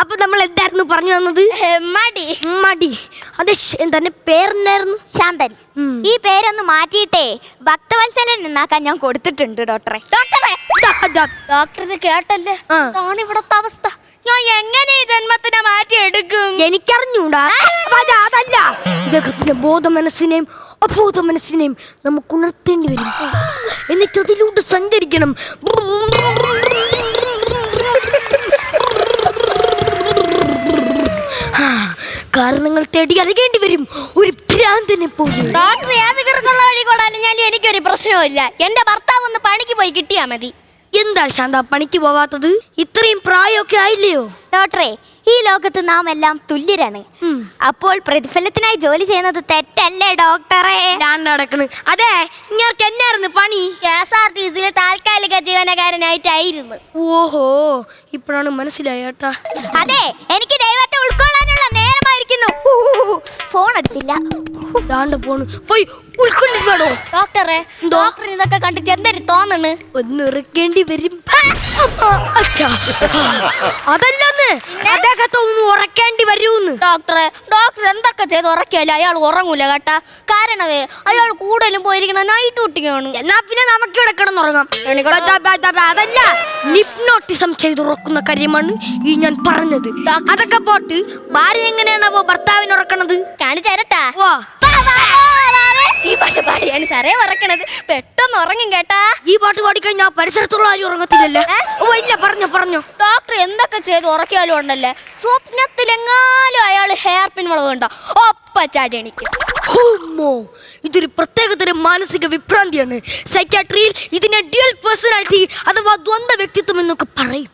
അപ്പൊ നമ്മൾ എന്തായിരുന്നു പറഞ്ഞു വന്നത്? മടി. മടി. അതെ എന്താ എന്താണ്? പേരെന്നായിരുന്നു? ശാന്തൻ. ഈ പേരൊന്ന് മാറ്റിയിട്ടേ ഭക്തവത്സലൻ എന്നാക്കാൻ ഞാൻ കൊടുത്തിട്ടുണ്ട് ഡോക്ടറെ. ഡോക്ടറെ. ഡോക്ടർ ഇത് കേട്ടല്ലേ? അതാണ് ഇവിടത്തെ അവസ്ഥ. ഞാൻ എങ്ങനെ ഈ ജന്മത്തിനെ മാറ്റിയെടുക്കും? എനിക്കറിഞ്ഞൂടാ. അപ്പൊ അത് അതല്ല. ഇദ്ദേഹത്തിന്റെ ബോധ മനസ്സിനെയും അബോധ മനസ്സിനെയും നമുക്ക് ഉണർത്തേണ്ടി വരും. എന്നിട്ട് അതിലൂടെ സഞ്ചരിക്കണം. കാരണങ്ങൾ തേടി അറിയേണ്ടി വരും. ഒരു ഭ്രാന്തനെ പോലെ. ഡോക്ടർ ഏത് കിറങ്ങുള്ള വഴി കൂടാലും ഞാൻ എനിക്കൊരു പ്രശ്നവുമില്ല. എന്റെ ഭർത്താവ് ഒന്ന് പണിക്ക് പോയി കിട്ടിയാ മതി. എന്താ ശാന്ത പണിക്ക് പോവാത്തത്? ഇത്രയും പ്രായമൊക്കെ ആയില്ലയോ? ഡോക്ടറെ ഈ ലോകത്ത് നാം എല്ലാം തുല്യരാണ്. അപ്പോൾ പ്രതിഫലത്തിനായി ജോലി ചെയ്യുന്നത് തെറ്റല്ലേ ഡോക്ടറെ? ഞാൻ നടക്കണ്. അതെ ഇങ്ങർക്ക് എന്നായിരുന്നു പണി? കെ എസ് ആർ ടി സിയിലെ താൽക്കാലിക ജീവനക്കാരനായിട്ടായിരുന്നു. ഓഹോ ഇപ്പോഴാണ് മനസ്സിലായേട്ടാ. അതെ എനിക്ക് ദൈവത്തെ ഫോൺ എടുത്തില്ല. ദാണ്ട പോണ്. പോയി. ഉൾക്കൊണ്ടിരുന്നോ ഡോക്ടറെ ഡോക്ടർ ഇതൊക്കെ കണ്ടിട്ട് എന്തൊരു തോന്നണ്? ഒന്ന് ഇറക്കേണ്ടി വരും. അതല്ലെന്ന്. അദ്ദേഹത്തെ ഒന്ന് ഉറക്കേണ്ടി വരൂന്ന്. ഡോക്ടറെ ഡോക്ടർ എന്തൊക്കെ ചെയ്ത് ഉറക്കിയാലും അയാൾ ഉറങ്ങൂല കേട്ടാ. കാരണവേ അയാൾ കൂടുതലും പോയിരിക്കണ നൈറ്റ് ഡ്യൂട്ടിക്കാണ് എന്നാ പിന്നെ നമുക്ക് ഇവിടെ കിടന്നുറങ്ങാം. അതല്ല. ഹിപ്നോട്ടിസം ചെയ്തുറക്കുന്ന കാര്യമാണ് ഈ ഞാൻ പറഞ്ഞത്. അതൊക്കെ പോട്ട് ഭാര്യ എങ്ങനെയാണാവോ ഭർത്താവിന് ഉറക്കണത്? കാണിച്ചു ഈ പക്ഷെ ഭാര്യയാണ് സാറേ പെട്ടെന്ന് ഉറങ്ങും കേട്ടാ. ഈ പാട്ട് പാടിക്കഴിഞ്ഞാൽ പരിസരത്തുള്ള ആരും ഉറങ്ങത്തില്ലല്ലേ? ഇല്ല പറഞ്ഞു പറഞ്ഞു. ഡോക്ടർ എന്തൊക്കെ ചെയ്ത് ഉറക്കിയാലും ഉണ്ടല്ലേ? സ്വപ്നത്തിലെങ്ങാലും അയാൾ ഹെയർ പിൻ മുളക് കണ്ടോ ഒപ്പ ചാടി എണിക്കും. ഇതൊരു പ്രത്യേകതരം മാനസിക വിഭ്രാന്തിയാണ്. സൈക്യാട്രിയിൽ ഇതിനെ ഡ്യുവൽ പേഴ്സണാലിറ്റി അഥവാ ദ്വന്ദ്വ വ്യക്തിത്വം എന്നൊക്കെ പറയും.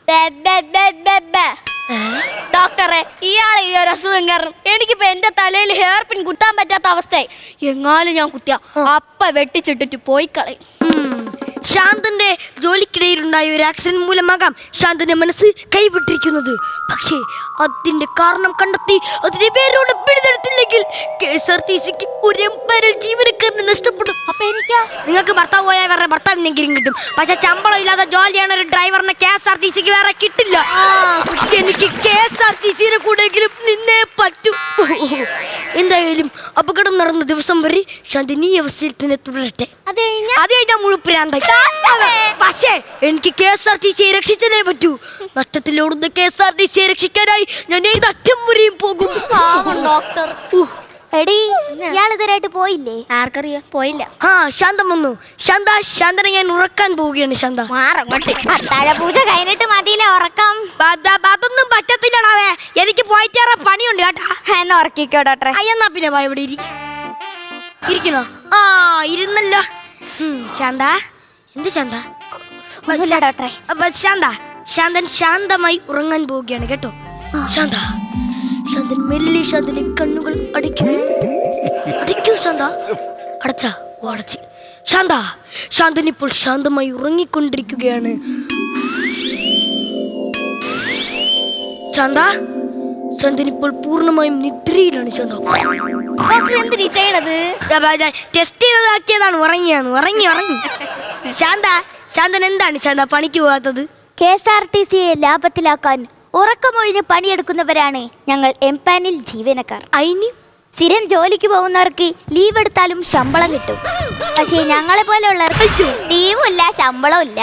ഡോക്ടറെ ഇയാൾ ഈ ഒരു അസുഖം കാരണം എനിക്കിപ്പോ എന്റെ തലയിൽ ഹെയർ പിൻ കുത്താൻ പറ്റാത്ത അവസ്ഥയായി. എങ്ങാലും ഞാൻ കുത്തിയ. അപ്പ വെട്ടിച്ചിട്ടിട്ട് പോയി കളയും. ശാന്തന്റെ ജോലിക്കിടയിലുണ്ടായ ഒരു ആക്സിഡന്റ് മൂലമാകാം ശാന്തന്റെ മനസ്സ് കൈവിട്ടിരിക്കുന്നത്. പക്ഷേ അതിന്റെ കാരണം കണ്ടെത്തി അതിനെ പേരോട് പിടിതെടുത്തില്ലെങ്കിൽ കെ എസ് ആർ ടി സിക്ക് ഒരു ജീവനക്കാരനെ നഷ്ടപ്പെടും. അപ്പൊ എനിക്കാ? നിങ്ങൾക്ക് ഭർത്താവ് പോയാൽ വേറെ ഭർത്താവിനെങ്കിലും കിട്ടും. പക്ഷെ ശമ്പളം ഇല്ലാതെ ജോലി ചെയ്യണ ഒരു ഡ്രൈവറിനെ കെ എസ് ആർ ടി സിക്ക് വേറെ കിട്ടില്ല. കെ എസ് ആർ ടി സിയുടെ കൂടെയെങ്കിലും നിന്നേ പറ്റൂ. എന്തായാലും അപകടം നടന്ന ദിവസം വരെ ശാന്തിനി ഈ അവസ്ഥയിൽ തന്നെ തുടരട്ടെ. അത് കഴിഞ്ഞാൽ മുഴുപ്പിരാന്തായി പക്ഷേ എനിക്ക് കെ എസ് ആർ ടി സിയെ രക്ഷിച്ചതേ പറ്റൂ. നഷ്ടത്തിലോടുന്ന കെ എസ് ആർ ടി സിയെ രക്ഷിക്കാനായി ഞാൻ ഏത് അറ്റം വരെയും പോകും. ഡോക്ടർ എടി ഇയാൾ ഇതുവരായിട്ട് പോയില്ലേ? ആർക്കറിയാ? പോയില്ല. ആ ശാന്തം വന്നു. ശാന്ത ശാന്തനെ ഞാൻ ഉറക്കാൻ പോവുകയാണ് ശാന്ത. പൂജ കഴിഞ്ഞിട്ട് മതിയില്ലേ ഉറക്കം? ബ- എന്ന് ഉറക്കിക്കോ ഡോക്ടറെ അയ്യെന്നാ പിന്നെ വാ ഇവിടെ ഇരി ഇരിക്കണോ? ആ ഇരുന്നല്ലോ. ഉം, ശാന്ത. എന്ത് ശാന്ത? ഒന്നുമില്ല ഡോക്ടറെ അപ്പൊ ശാന്ത. ശാന്തൻ ശാന്തമായി ഉറങ്ങാൻ പോവുകയാണ് കേട്ടോ? ശാന്ത. ശാന്തൻ മെല്ലെ ശാന്തന്റെ കണ്ണുകൾ അടിക്കൂ അടിക്കൂ ശാന്ത. അടച്ച ഓ അടച്ച്. ശാന്ത ശാന്തൻ ഇപ്പോൾ ശാന്തമായി ഉറങ്ങിക്കൊണ്ടിരിക്കുകയാണ്. ശാന്ത ശാന്തൻ ഇപ്പോൾ പൂർണമായും നിദ്രയിലാണ് ചന്ദ ചെയ്യണത്? ടെസ്റ്റ് ചെയ്തതാക്കിയതാണ്. ഉറങ്ങിയാണ്. ഉറങ്ങി ഉറങ്ങി. ശാന്ത ശാന്തൻ എന്താണ് ശാന്ത പണിക്ക് പോകാത്തത്? കെ എസ് ആർ ടി സിയെ ലാഭത്തിലാക്കാൻ ഉറക്കമൊഴിഞ്ഞ് പണിയെടുക്കുന്നവരാണ് ഞങ്ങൾ എംപാനിൽ ജീവനക്കാർ. അയിനി? സ്ഥിരം ജോലിക്ക് പോകുന്നവർക്ക് ലീവ് എടുത്താലും ശമ്പളം കിട്ടും. പക്ഷേ ഞങ്ങളെ പോലെയുള്ളവർക്ക് ലീവും ഇല്ല ശമ്പളവും ഇല്ല